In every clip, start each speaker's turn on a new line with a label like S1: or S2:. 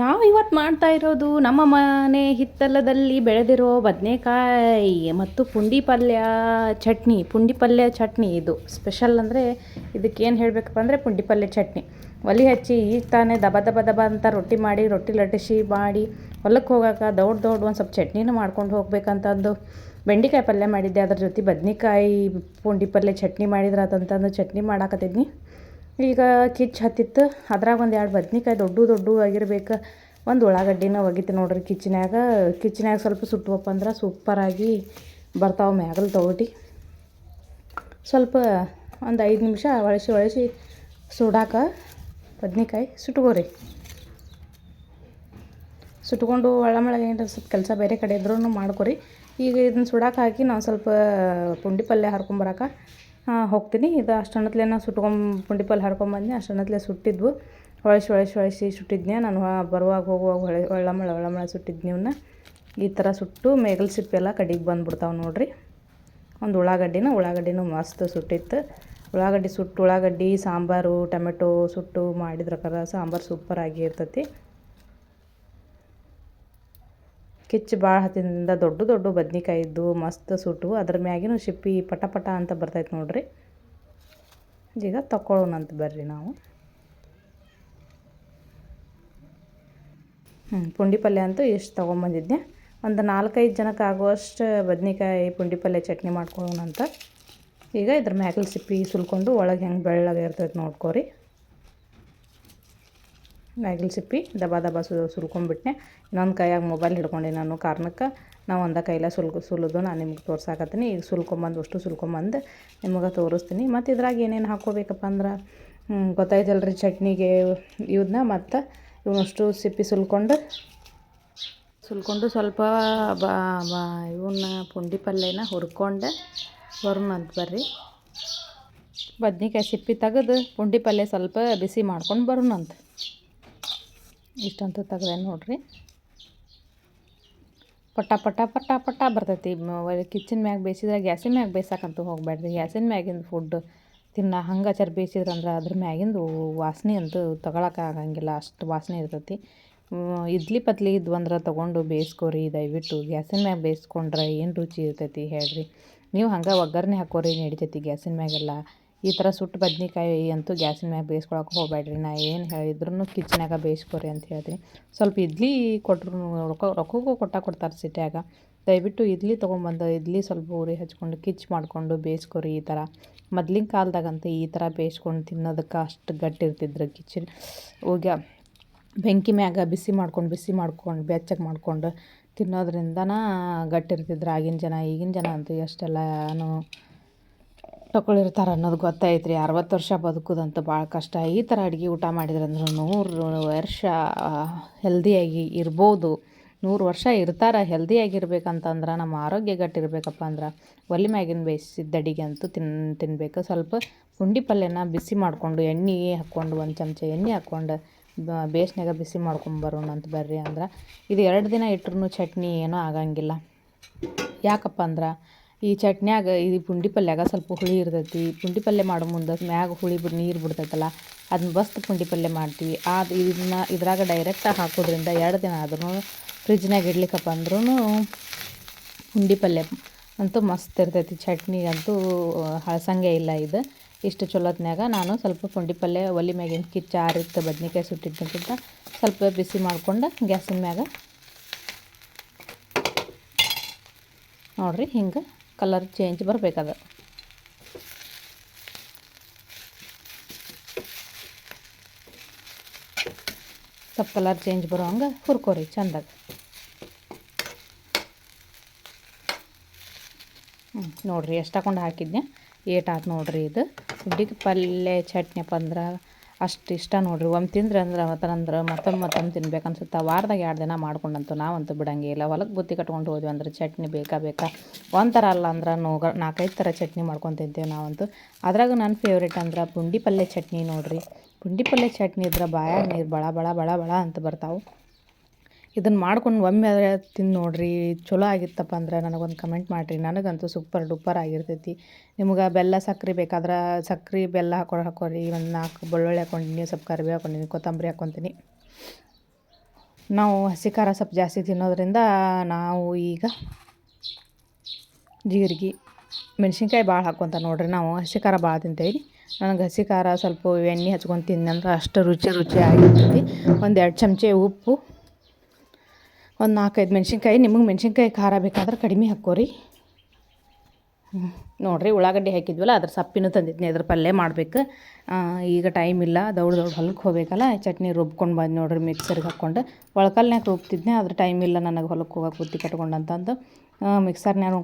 S1: ನಾವು ಇವತ್ತು ಮಾಡ್ತಾ ಇರೋದು ನಮ್ಮ ಮನೆ ಹಿತ್ತಲದಲ್ಲಿ ಬೆಳೆದಿರೋ ಬದನೆಕಾಯಿ ಮತ್ತು ಪುಂಡಿ ಪಲ್ಯ ಚಟ್ನಿ, ಪುಂಡಿ ಪಲ್ಯ ಚಟ್ನಿ ಇದು. ಸ್ಪೆಷಲ್ ಅಂದರೆ ಇದಕ್ಕೇನು ಹೇಳಬೇಕಪ್ಪ ಅಂದರೆ ಪುಂಡಿ ಪಲ್ಯ ಚಟ್ನಿ. ಒಲಿ ಹಚ್ಚಿ ಈಗ ತಾನೇ ದಬ ದಬ ದಬ ಅಂತ ರೊಟ್ಟಿ ಮಾಡಿ, ರೊಟ್ಟಿ ಲಟ್ಟಿಸಿ ಮಾಡಿ ಹೊಲಕ್ಕೆ ಹೋಗಾಕ ದೊಡ್ಡ ದೊಡ್ಡ ಒಂದು ಸ್ವಲ್ಪ ಚಟ್ನಿನೂ ಮಾಡ್ಕೊಂಡು ಹೋಗ್ಬೇಕಂತಂದು ಬೆಂಡೆಕಾಯಿ ಪಲ್ಯ ಮಾಡಿದ್ದೆ. ಅದ್ರ ಜೊತೆ ಬದನೆಕಾಯಿ ಪುಂಡಿ ಪಲ್ಯ ಚಟ್ನಿ ಮಾಡಿದ್ರೆ ಅದಂತಂದು ಚಟ್ನಿ ಮಾಡಾಕತ್ತಿದ್ನಿ. ಈಗ ಕಿಚ್ಚು ಹತ್ತಿತ್ತು. ಅದ್ರಾಗ ಒಂದು ಎರಡು ಬದ್ನಿಕಾಯಿ ದೊಡ್ಡ ದೊಡ್ಡ ಆಗಿರ್ಬೇಕು. ಒಂದು ಉಳ್ಳಾಗಡ್ಡಿನ ಒಗಿತು ನೋಡ್ರಿ ಕಿಚ್ಚಿನ್ಯಾಗ. ಕಿಚ್ಚಿನ್ಯಾಗ ಸ್ವಲ್ಪ ಸುಟ್ಟುವಪ್ಪ ಅಂದ್ರೆ ಸೂಪರಾಗಿ ಬರ್ತಾವೆ ಮ್ಯಾಗಲ್ ತೊಗೊಟಿ. ಸ್ವಲ್ಪ ಒಂದು ಐದು ನಿಮಿಷ ಒಳಸಿ ಒಳಸಿ ಸುಡಾಕ ಬದ್ನಿಕಾಯಿ ಸುಟ್ಕೋರಿ. ಸುಟ್ಕೊಂಡು ಒಳಮಳ ಏನಾರ ಸ್ವಲ್ಪ ಕೆಲಸ ಬೇರೆ ಕಡೆ ಇದ್ರೂ ಮಾಡ್ಕೊರಿ. ಈಗ ಇದನ್ನ ಸುಡಾಕ ಹಾಕಿ ನಾವು ಸ್ವಲ್ಪ ಪುಂಡಿ ಪಲ್ಯ ಹರ್ಕೊಂಬರಕ ಹೋಗ್ತೀನಿ. ಇದು ಅಷ್ಟೊನ್ನತ್ಲೆ ನಾನು ಸುಟ್ಕೊಂಡು ಪುಂಡಿ ಪಲ್ಯ ಹರ್ಕೊಂಬಂದೆ ಅಷ್ಟೊನ್ನತ್ಲೆ ಸುಟ್ಟಿದ್ವು. ಹೊಳಸಿ ಹೊಳಸಿ ಹೊಳಸಿ ಸುಟ್ಟಿದ್ನೇ ನಾನು ಬರುವಾಗ ಹೋಗುವಾಗ ಹೊಳೆ ಒಳ್ಳಮಳ ಒಳ್ಳಮಳ ಸುಟ್ಟಿದ್ನಿ ಇವನ್ನ ಈ ಥರ ಸುಟ್ಟು ಮೇಗಲ್ ಸಿಪ್ಪೆಲ್ಲ ಕಡಿಗೆ ಬಂದುಬಿಡ್ತಾವೆ ನೋಡಿರಿ. ಒಂದು ಉಳ್ಳಾಗಡ್ಡಿನ, ಉಳ್ಳಾಗಡ್ಡಿನೂ ಮಸ್ತ್ ಸುಟ್ಟಿತ್ತು. ಉಳ್ಳಾಗಡ್ಡಿ ಸುಟ್ಟು ಉಳ್ಳಾಗಡ್ಡಿ, ಸಾಂಬಾರು, ಟೊಮೆಟೊ ಸುಟ್ಟು ಮಾಡಿದ್ರಕ್ಕಾರ ಕರ ಸಾಂಬಾರು ಸೂಪರಾಗಿ ಇರ್ತೈತಿ. ಕಿಚ್ಚು ಭಾಳ ಹತ್ತಿಂದ ದೊಡ್ಡ ದೊಡ್ಡ ಬದ್ನಿಕಾಯಿ ಇದ್ದು ಮಸ್ತ್ ಸುಟ್ಟು, ಅದ್ರ ಮ್ಯಾಗಿನೂ ಶಿಪ್ಪಿ ಪಟ ಪಟ ಅಂತ ಬರ್ತೈತೆ ನೋಡ್ರಿ. ಈಗ ತಗೊಳ್ಳೋಣಂತ ಬರ್ರಿ ನಾವು. ಹ್ಞೂ ಪುಂಡಿ ಪಲ್ಯ ಅಂತೂ ಎಷ್ಟು ತೊಗೊಂಬಂದಿದ್ದೆ ಒಂದು ನಾಲ್ಕೈದು ಜನಕ್ಕೆ ಆಗುವಷ್ಟು ಬದ್ನೆಕಾಯಿ ಪುಂಡಿ ಪಲ್ಯ ಚಟ್ನಿ ಮಾಡ್ಕೊಳ್ಳೋಣ ಅಂತ. ಈಗ ಇದ್ರ ಮ್ಯಾಗಲ್ ಸಿಪ್ಪಿ ಸುಲ್ಕೊಂಡು ಒಳಗೆ ಹೆಂಗೆ ಬೆಳ್ಳಗೆ ಇರ್ತೈತೆ ನೋಡ್ಕೊರಿ. ಮ್ಯಾಗಲ್ ಸಿಪ್ಪಿ, ದಬಾ ದಬಾ ಸು ಸುಲ್ಕೊಂಡ್ಬಿಟ್ನೆ ಇನ್ನೊಂದು ಕೈಯಾಗ ಮೊಬೈಲ್ ಹಿಡ್ಕೊಂಡೆ ನಾನು. ಕಾರಣಕ್ಕೆ ನಾವು ಒಂದ ಕೈಲ ಸುಲ್ಕು ಸುಲಿದು ನಾನು ನಿಮ್ಗೆ ತೋರ್ಸಾಕತ್ತೀನಿ. ಈಗ ಸುಲ್ಕೊಂಬಂದು, ಅಷ್ಟು ಸುಲ್ಕೊಂಬಂದು ನಿಮಗೆ ತೋರಿಸ್ತೀನಿ. ಮತ್ತು ಇದ್ರಾಗ ಏನೇನು ಹಾಕ್ಕೋಬೇಕಪ್ಪ ಅಂದ್ರೆ ಗೊತ್ತಾಯ್ತಲ್ರಿ ಚಟ್ನಿಗೆ ಇವನ್ನ ಮತ್ತು ಇವನಷ್ಟು ಸಿಪ್ಪಿ ಸುಲ್ಕೊಂಡು ಸುಲ್ಕೊಂಡು ಸ್ವಲ್ಪ ಬಾ ಇವನ್ನ ಪುಂಡಿ ಪಲ್ಯನ ಹುರ್ಕೊಂಡು. ಅಂತ ಬರ್ರಿ. ಬದ್ನಿಕಾಯಿ ಸಿಪ್ಪಿ ತೆಗೆದು ಪುಂಡಿ ಪಲ್ಯ ಸ್ವಲ್ಪ ಬಿಸಿ ಮಾಡ್ಕೊಂಡು ಬರೋಣ ಅಂತ. ಇಷ್ಟಂತೂ ತೆಗ್ದೆ ನೋಡ್ರಿ. ಪಟ ಪಟ ಪಟ ಪಟ ಬರ್ತೈತಿ. ಕಿಚನ್ ಮ್ಯಾಗ ಬೇಯಿಸಿದ್ರೆ ಗ್ಯಾಸಿನ ಮ್ಯಾಗ ಬೇಯ್ಸಕ್ಕಂತೂ ಹೋಗಬೇಡ್ರಿ ಗ್ಯಾಸಿನ ಮ್ಯಾಗಿಂದು ಫುಡ್ ತಿನ್ನ ಹಂಗೆ ಚರ್ ಬೇಯಿಸಿದ್ರಂದ್ರೆ ಅದ್ರ ಮ್ಯಾಗಿಂದು ವಾಸನೆ ಅಂತೂ ತಗೊಳಕ್ಕಾಗಂಗಿಲ್ಲ ಅಷ್ಟು ವಾಸನೆ ಇರ್ತೈತಿ. ಇಡ್ಲಿ ಪತ್ಲಿ ಇದ್ವು ಅಂದ್ರೆ ತೊಗೊಂಡು ಬೇಯಿಸ್ಕೊರಿ. ದಯವಿಟ್ಟು ಗ್ಯಾಸಿನ ಮ್ಯಾಗ ಬೇಯಿಸ್ಕೊಂಡ್ರೆ ಏನು ರುಚಿ ಇರ್ತೈತಿ ಹೇಳ್ರಿ. ನೀವು ಹಂಗೆ ಒಗ್ಗರಣೆ ಹಾಕೋರಿ ನಡಿತೈತಿ ಗ್ಯಾಸಿನ ಮ್ಯಾಗೆಲ್ಲ. ಈ ಥರ ಸುಟ್ಟು ಬದ್ನಿಕಾಯಿ ಅಂತೂ ಗ್ಯಾಸಿನ ಮ್ಯಾಗ ಬೇಯಿಸ್ಕೊಳಕ್ಕೆ ಹೋಗಬೇಡ್ರಿ. ನಾ ಏನು ಹೇಳಿದ್ರು ಕಿಚನಾಗ ಬೇಯಿಸ್ಕೊರಿ ಅಂತ ಹೇಳ್ತೀನಿ. ಸ್ವಲ್ಪ ಇಡ್ಲಿ ಕೊಟ್ಟರು ರೊಕ್ಕ ರೊಕ್ಕಕ್ಕೂ ಕೊಟ್ಟ ಕೊಡ್ತಾರೆ ಸಿಟ್ಯಾಗ. ದಯವಿಟ್ಟು ಇಡ್ಲಿ ತೊಗೊಂಬಂದು, ಇಡ್ಲಿ ಸ್ವಲ್ಪ ಉರಿ ಹಚ್ಕೊಂಡು, ಕಿಚ್ ಮಾಡಿಕೊಂಡು ಬೇಯಿಸ್ಕೊರಿ ಈ ಥರ. ಮೊದ್ಲಿನ ಕಾಲದಾಗಂತೂ ಈ ಥರ ಬೇಯಿಸ್ಕೊಂಡು ತಿನ್ನೋದಕ್ಕೆ ಅಷ್ಟು ಗಟ್ಟಿ ಇರ್ತಿದ್ರು ಕಿಚನ್. ಹೋಗ್ಯ, ಬೆಂಕಿ ಮ್ಯಾಗ ಬಿಸಿ ಮಾಡ್ಕೊಂಡು ಬಿಸಿ ಮಾಡ್ಕೊಂಡು, ಬೆಚ್ಚಗೆ ಮಾಡ್ಕೊಂಡು ತಿನ್ನೋದ್ರಿಂದನ ಗಟ್ಟಿ ಇರ್ತಿದ್ರು ಆಗಿನ ಜನ, ಈಗಿನ ಜನ ಅಂತೂ ಎಷ್ಟೆಲ್ಲನೂ ತಗೊಳಿರ್ತಾರೆ ಅನ್ನೋದು ಗೊತ್ತೈತೆ ರೀ ಅರವತ್ತು ವರ್ಷ ಬದುಕೋದಂತೂ ಭಾಳ ಕಷ್ಟ. ಈ ಥರ ಅಡುಗೆ ಊಟ ಮಾಡಿದ್ರಂದ್ರೆ ನೂರು ವರ್ಷ ಹೆಲ್ದಿಯಾಗಿ ಇರ್ಬೋದು. ನೂರು ವರ್ಷ ಇರ್ತಾರೆ ಹೆಲ್ದಿಯಾಗಿರ್ಬೇಕಂತಂದ್ರೆ ನಮ್ಮ ಆರೋಗ್ಯ ಗಟ್ಟಿರ್ಬೇಕಪ್ಪ ಅಂದ್ರೆ ಒಲೆ ಮ್ಯಾಗಿನ ಬೇಯಿಸಿದ ಅಡಿಗೆ ಅಂತೂ ತಿನ್ ತಿನ್ನಬೇಕು ಸ್ವಲ್ಪ ಪುಂಡಿ ಪಲ್ಯನ ಬಿಸಿ ಮಾಡಿಕೊಂಡು ಎಣ್ಣೆ ಹಾಕ್ಕೊಂಡು ಒಂದು ಚಮಚ ಎಣ್ಣೆ ಹಾಕ್ಕೊಂಡು ಬೇಸ್ನ್ಯಾಗ ಬಿಸಿ ಮಾಡ್ಕೊಂಬರೋಣ ಅಂತ ಬರ್ರಿ ಅಂದ್ರೆ ಇದು ಎರಡು ದಿನ ಇಟ್ರೂ ಚಟ್ನಿ ಏನೂ ಆಗಂಗಿಲ್ಲ. ಯಾಕಪ್ಪ ಅಂದ್ರೆ ಈ ಚಟ್ನ್ಯಾಗ ಈ ಪುಂಡಿ ಪಲ್ಯಾಗ ಸ್ವಲ್ಪ ಹುಳಿ ಇರ್ತೈತಿ. ಪುಂಡಿ ಪಲ್ಯ ಮಾಡೋ ಮುಂದೆ ಮ್ಯಾಗ ಹುಳಿ ಬಿಡ್ ನೀರು ಬಿಡ್ತೈತಲ್ಲ, ಅದನ್ನ ಬಸ್ತ್ ಪುಂಡಿ ಪಲ್ಯ ಮಾಡ್ತೀವಿ. ಅದು ಇದನ್ನ ಇದ್ರಾಗ ಡೈರೆಕ್ಟಾಗಿ ಹಾಕೋದ್ರಿಂದ ಎರಡು ದಿನ ಆದ್ರೂ ಫ್ರಿಜ್ನಾಗ ಇಡ್ಲಿಕ್ಕಪ್ಪ ಅಂದ್ರೂ ಪುಂಡಿ ಪಲ್ಯ ಅಂತೂ ಮಸ್ತ್ ಇರ್ತೈತಿ. ಚಟ್ನಿ ಅಂತೂ ಹಳಸಂಗೆ ಇಲ್ಲ ಇದು. ಇಷ್ಟು ಚಲೋತ್ನ್ಯಾಗ ನಾನು ಸ್ವಲ್ಪ ಪುಂಡಿ ಪಲ್ಯ ಒಲಿ ಮ್ಯಾಗಿನ ಕಿಚ್ಚ ಆರಿತ್ತು, ಬದ್ನಿಕಾಯಿ ಸುಟ್ಟಿದ್ದಕ್ಕಿಂತ ಸ್ವಲ್ಪ ಬಿಸಿ ಮಾಡ್ಕೊಂಡು ಗ್ಯಾಸಿನ ಮ್ಯಾಗ ನೋಡಿರಿ ಹಿಂಗೆ ಕಲರ್ ಚೇಂಜ್ ಬರಬೇಕದು. ಸ್ವಲ್ಪ ಕಲರ್ ಚೇಂಜ್ ಬರೋ ಹಂಗೆ ಹುರ್ಕೋರಿ ಚಂದಾಗ. ಹ್ಞೂ ನೋಡಿರಿ ಎಷ್ಟು ಹಾಕೊಂಡು ಹಾಕಿದ್ನೆ ಏಟ್ ನೋಡಿರಿ ಇದು. ಹುಡ್ಡಿಗೆ ಪಲ್ಯ ಚಟ್ನಿ ಅಂದ್ರೆ ಅಷ್ಟು ಇಷ್ಟ ನೋಡ್ರಿ. ಒಮ್ಮೆ ತಿಂದ್ರೆ ಅಂದ್ರೆ ಮತ್ತಂದ್ರೆ ಮತ್ತೊಮ್ಮೆ ಮತ್ತೊಮ್ಮೆ ತಿನ್ಬೇಕು ಅನ್ಸುತ್ತೆ. ವಾರದಾಗ ಎರಡು ದಿನ ಮಾಡ್ಕೊಂಡಂತೂ ನಾವಂತೂ ಬಿಡಂಗಿಲ್ಲ ಹೊಲಕ್ಕೆ ಬುತ್ತಿ ಕಟ್ಕೊಂಡು ಹೋದ್ವಿ ಅಂದ್ರೆ ಚಟ್ನಿ ಬೇಕಾ ಬೇಕಾ? ಒಂಥರ ಅಲ್ಲ ಅಂದ್ರೆ ನೋಗ ನಾಲ್ಕೈದು ಥರ ಚಟ್ನಿ ಮಾಡ್ಕೊಂಡು ತಿಂತೀವಿ ನಾವಂತೂ. ಅದ್ರಾಗ ನನ್ನ ಫೇವ್ರೇಟ್ ಅಂದ್ರೆ ಪುಂಡಿ ಪಲ್ಯ ಚಟ್ನಿ ನೋಡಿರಿ. ಪುಂಡಿ ಪಲ್ಯ ಚಟ್ನಿ ಇದ್ರೆ ಬಾಯಾಗ ನೀರು ಬಳ ಬಳ ಬಳ ಬಳ ಅಂತ ಬರ್ತಾವೆ. ಇದನ್ನು ಮಾಡ್ಕೊಂಡು ಒಮ್ಮೆ ಆದರೆ ತಿಂದು ನೋಡಿರಿ, ಚಲೋ ಆಗಿತ್ತಪ್ಪ ಅಂದ್ರೆ ನನಗೊಂದು ಕಮೆಂಟ್ ಮಾಡಿರಿ. ನನಗಂತೂ ಸೂಪರ್ ಡೂಪರ್ ಆಗಿರ್ತೈತಿ. ನಿಮ್ಗೆ ಬೆಲ್ಲ ಸಕ್ರೆ ಬೇಕಾದ್ರೆ ಸಕ್ರೆ ಬೆಲ್ಲ ಹಾಕೊಂಡು ಹಾಕೋರಿ. ಒಂದು ನಾಲ್ಕು ಬೆಳ್ಳುಳ್ಳಿ ಹಾಕೊಂಡಿನಿ ಸ್ವಲ್ಪ ಕರಿಬೇವು ಹಾಕೊಂಡಿನಿ ಕೊತ್ತಂಬರಿ ಹಾಕೊತೀನಿ. ನಾವು ಹಸಿ ಖಾರ ಸ್ವಲ್ಪ ಜಾಸ್ತಿ ತಿನ್ನೋದ್ರಿಂದ ನಾವು ಈಗ ಜೀರಿಗೆ ಮೆಣಸಿನ್ಕಾಯಿ ಭಾಳ ಹಾಕ್ಕೊಂತ ನೋಡ್ರಿ. ನಾವು ಹಸಿ ಖಾರ ಭಾಳ ತಿಂತೇವೆ ನನಗೆ ಹಸಿ ಖಾರ ಸ್ವಲ್ಪ ಎಣ್ಣೆ ಹಚ್ಕೊಂಡು ತಿಂದಂದ್ರೆ ಅಷ್ಟು ರುಚಿ ರುಚಿ ಆಗಿರ್ತೈತಿ ಒಂದು ಎರಡು ಚಮಚೆ ಉಪ್ಪು ಒಂದು ನಾಲ್ಕೈದು ಮೆಣ್ಸಿನ್ಕಾಯಿ ನಿಮಗೆ ಮೆಣ್ಸಿನ್ಕಾಯಿ ಖಾರ ಬೇಕಾದ್ರೆ ಕಡಿಮೆ ಹಾಕ್ಕೋರಿ. ನೋಡ್ರಿ ಉಳ್ಳಾಗಡ್ಡಿ ಹಾಕಿದ್ವಲ್ಲ, ಅದ್ರ ಸಪ್ಪಿನೂ ತಂದಿದ್ನಿ, ಅದ್ರ ಪಲ್ಯ ಮಾಡ್ಬೇಕು. ಈಗ ಟೈಮ್ ಇಲ್ಲ, ದೌಡ್ ದೌಡ್ ಹೊಲಕ್ಕೆ ಹೋಗ್ಬೇಕಲ್ಲ, ಚಟ್ನಿ ರುಬ್ಕೊಂಡು ಬಂದು ನೋಡ್ರಿ ಮಿಕ್ಸರ್ಗೆ ಹಾಕ್ಕೊಂಡು. ಒಳಕಲ್ನ್ಯಾಗ ರುಬ್ತಿದ್ನೆ ಅದ್ರ ಟೈಮ್ ಇಲ್ಲ ನನಗೆ ಹೊಲಕ್ಕೆ ಹೋಗಕ್ಕೆ ಬುತ್ತಿ ಕಟ್ಕೊಂಡು ಅಂತಂದು. ಮಿಕ್ಸರ್ನ್ಯಾಗ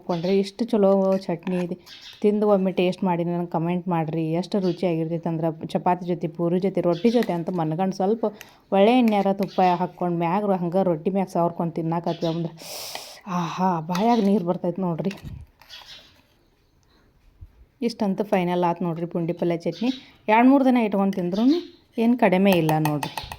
S1: ಇಷ್ಟು ಚಲೋ ಚಟ್ನಿ ಇದೆ. ತಿಂದು ಒಮ್ಮೆ ಟೇಸ್ಟ್ ಮಾಡಿ ನನಗೆ ಕಮೆಂಟ್ ಮಾಡಿರಿ, ಎಷ್ಟು ರುಚಿಯಾಗಿರ್ತೈತೆ ಅಂದ್ರೆ, ಚಪಾತಿ ಜೊತೆ, ಪೂರಿ ಜೊತೆ, ರೊಟ್ಟಿ ಜೊತೆ ಅಂತ ಮನ್ಗಂಡು ಸ್ವಲ್ಪ ಒಳ್ಳೆ ಎಣ್ಣೆಯಾರ ತುಪ್ಪ ಹಾಕ್ಕೊಂಡು ಮ್ಯಾಗ ಹಂಗೆ ರೊಟ್ಟಿ ಮ್ಯಾಗ ಸವರ್ಕೊಂಡು ತಿನ್ನಕತ್ತೆ ಅಂದ್ರೆ, ಆಹಾ, ಬಾಯಾಗ ನೀರು ಬರ್ತೈತೆ ನೋಡ್ರಿ. ಇಷ್ಟಂತೂ ಫೈನಲ್ ಆತು ನೋಡಿರಿ ಪುಂಡಿ ಪಲ್ಯ ಚಟ್ನಿ. ಎರಡು ಮೂರು ದಿನ ಇಟ್ಕೊಂಡು ತಿಂದ್ರೂ ಏನು ಕಡಿಮೆ ಇಲ್ಲ ನೋಡ್ರಿ.